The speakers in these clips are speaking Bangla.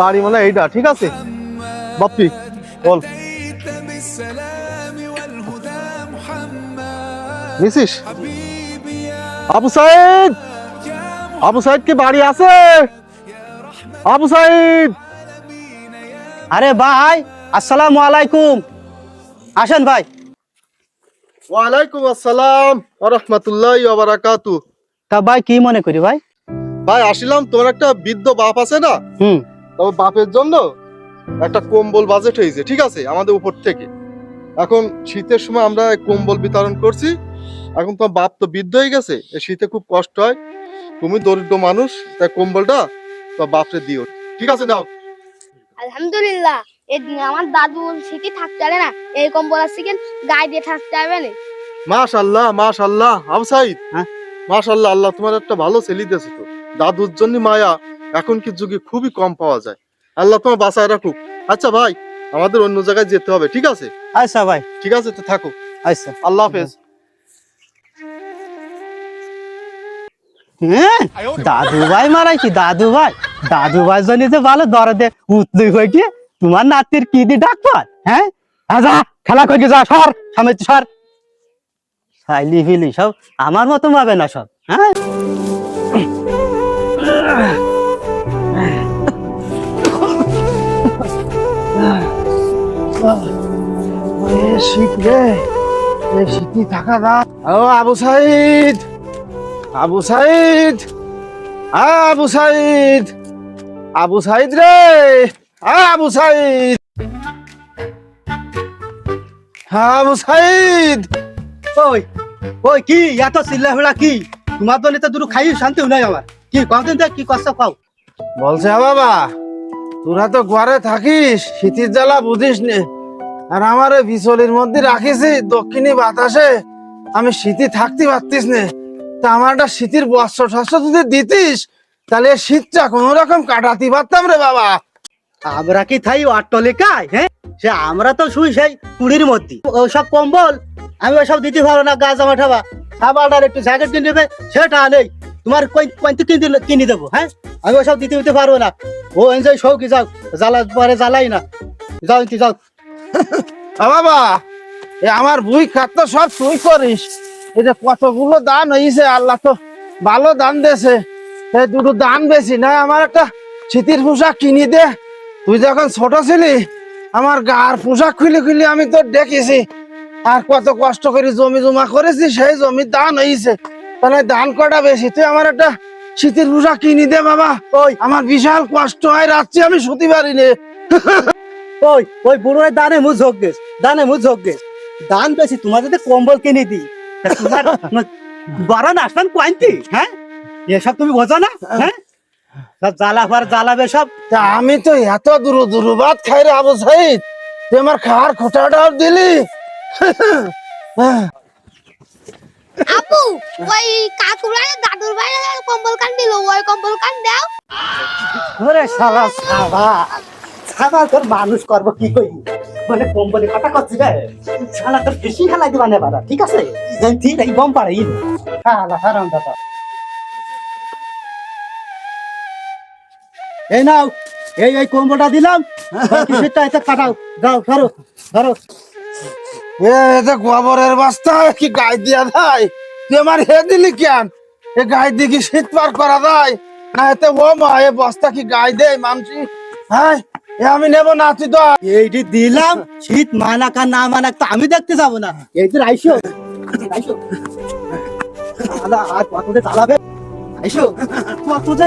বাড়ি মানে এইটা ঠিক আছে? বাপি বল। মিসিস আবু সাইদ! আবু সাইদ কি বাড়ি আছে? আবু সাইদ! আরে ভাই আসসালামু আলাইকুম। আসেন ভাই। ওয়ালাইকুম আসসালাম ওয়া রাহমাতুল্লাহি ওয়া বারাকাতু। তা ভাই কি মনে করি ভাই? ভাই আসিলাম তোমার একটা বৃদ্ধ বাপ আছে না? হুম। তবে বাপের জন্য একটা কম্বল বাজেট হয়েছে ঠিক আছে আমাদের উপর থেকে। এখন শীতের সময় আমরা কম্বল বিতরণ করছি। এখন তোমার বাপ তো বৃদ্ধ হয়ে গেছে এই শীতে খুব কষ্ট হয়। তুমি দরিদ্র মানুষ তাই কম্বলটা তো বাপরে দিও। ঠিক আছে দাও। আলহামদুলিল্লাহ। আমার দাদু স্মৃতি থাকতে পারে না? এই কম্বল আছে কেন গায়ে দিয়ে থাকতে হবে না। মাশাল্লাহ মাশাল্লাহ আবু সাইদ। হ্যাঁ? মাশাল্লাহ আল্লাহ তোমার একটা ভালো ছেলে দিয়েছে তো। দাদুর জন্য মায়া এখন কি যুগে খুবই কম পাওয়া যায়। আল্লাহ তোমার বাঁচায় রাখুক। আচ্ছা ভাই আমাদের অন্য জায়গায় যেতে হবে ঠিক আছে? আচ্ছা ভাই। ঠিক আছে তো থাকো। আচ্ছা। আল্লাহ হাফেজ। হ্যাঁ? দাদু ভাই মারাইছি দাদু ভাই দাদু ভাই জন্য যে ভালো দরদে উতলি হয়ে গিয়ে তোমার নাতির কি দি ডাকবার হ্যাঁ? আজা খেলা করে যা, সর সামনে সর। সাইলি ফিলি সব আমার মতো ভাবে না সব হ্যাঁ? আবু সাইদ, আবু আবু আবু সাইদ রে। আবু সাইদ। হ্যাঁ আবু সাইদ। ওই ওই কি এত চিল্লা ফেলা কি? তোমার দলে তো দুটো খাই শান্তি নাই আমার। কি কতদিন কি কষ্ট খাও বলছে "হ্যাঁ বাবা তোরা তো ঘরে থাকিস শীতের জ্বালা বুঝিস নে। আর আমার বিচলির মধ্যে রাখিছি দক্ষিণী বাতাসে। আমি শীতে থাকতে পারতিস নে। তা আমার একটা শীতের বস্ত্র টস্ত্র যদি দিতিস তাহলে শীতটা কোন রকম কাটাতে পারতাম রে বাবা। আমরা কি থাই অট্টলিকায় হ্যাঁ? সে আমরা তো শুই সেই কুড়ির মধ্যে। ওসব কম্বল, আমি ওসব দিতে পারব না গা জামা ঠাবা। খাবারটার একটু জ্যাকেট কিনে দেবে সেটা নেই। তোমার পয়েন্ট কিনে কিনে দেবো হ্যাঁ? আমি ওসব দিতে দিতে পারব না। ও এনজয় শৌকি যাও। জ্বালা পরে জ্বালাই না। যাও যাও। বাবা, এ আমার বুই খাত সব তুই করিস। এই যে কতগুলো দান হয়েছে আল্লাহ তো ভালো দান এই দুটো দান বেশি, না? আমার একটা শীতের পোশাক কিনি দে। তুই যখন ছোট ছিলি আমার গার পোশাক খুলে খুলে আমি তোর দেখেছি। আর কত কষ্ট করে জমি জমা করেছি সেই জমি দান হয়েছে তাহলে দান কটা বেশি? তুই আমার একটা শীতের পোশাক কিনি দে বাবা। ওই। আমার বিশাল কষ্ট হয় রাত্রি আমি শুতে পারি নে। ওই ওই বুড়ো দানে মুখ ঝোঁক গেছ দানে মুখ ঝোঁক গেছ। দান বেশি তোমার যদি কম্বল কিনে দিই তা তোমার বারো কোয়ান্তি হ্যাঁ? এসব তুমি বোঝো না হ্যাঁ? সব জ্বালা ফার জ্বালাবে সব? তা আমি তো এত দূর দূর বাদ খাই রে আবু সাইদ। তুই আমার খাওয়ার খোটাটাও দিলি। আপু ওই কাকুরা দাদুর বাইরে কম্বল কান দিল ওই কম্বল কান দাও। ওরে শালা সাবা। সাবা তোর মানুষ করব কি কই? মানে কম্বলে কথা করছি রে শালা তোর বেশি খেলা দিবা না বাড়া ঠিক আছে? ঠিক এই বম শালা হারাম দাদা। এই নাও এই এই কম্বলটা দিলাম। কিসেরটা এতে কাটাও। দাও ধরো ধরো। এতে গোবরের বস্তা কি গায়ে দিয়া দেয়? তুই আমার হে দিলি কেন? এ গায়ে দিয়ে কি শীত পার করা যায় না এতে ও মা এ বস্তা কি গায়ে দেয় মানসি হ্যাঁ এ আমি নেব না তুই তো এইটি দিলাম শীত মানাক আর না মানাক তো আমি দেখতে যাব না। এই যে আইসো আইসো আর কত জ্বালাবে? আইসো কত যে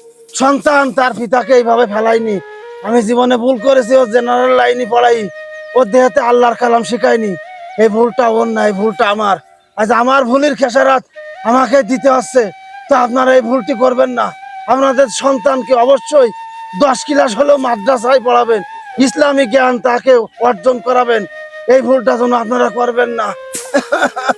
সন্তান তার পিতাকে এইভাবে ফেলাইনি আমি জীবনে ভুল করেছি ও জেনারেল লাইনে পড়াই। ওর দেহাতে আল্লাহর কালাম শিখাইনি এই ভুলটা ওর না, এই ভুলটা আমার। আজ আমার ভুলের খেসারাত আমাকে দিতে হচ্ছে তো আপনারা এই ভুলটি করবেন না। আপনাদের সন্তানকে অবশ্যই দশ ক্লাস হলেও মাদ্রাসায় পড়াবেন। ইসলামী জ্ঞান তাকে অর্জন করাবেন। এই ভুলটা যেন আপনারা করবেন না।